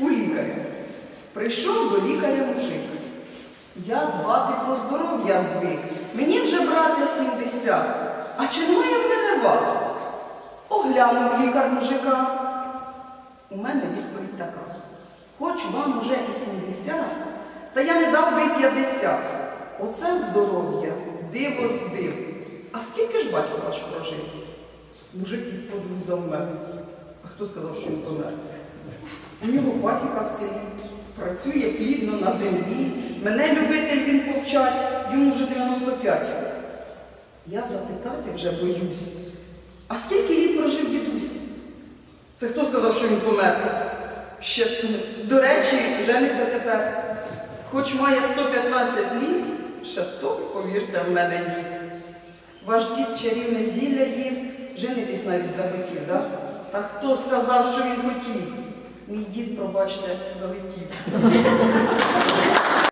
у лікаря. Прийшов до лікаря мужик. Я дбати про здоров'я звик. Мені вже брати 70. А чи немає в мене вад? Оглянув лікар мужика. У мене відповідь така. Хоч вам уже і 70, та я не дав би 50. Оце здоров'я, диво з див. А скільки ж батько ваш прожив? Мужик відповів за мене. А хто сказав, що він помер? У нього пасіка в селі, працює плідно на землі. Мене любитель він повчать, йому вже 95. Я запитати вже боюсь. А скільки літ прожив дідусь? Це хто сказав, що він помер? Ще, до речі, жениться тепер. Хоч має 115 літ, ще то, повірте, в мене дід. Ваш дід чарівне зілля їв, женитись навіть захотів, да? Та хто сказав, що він хотів? Мій дід, пробачте, залетів.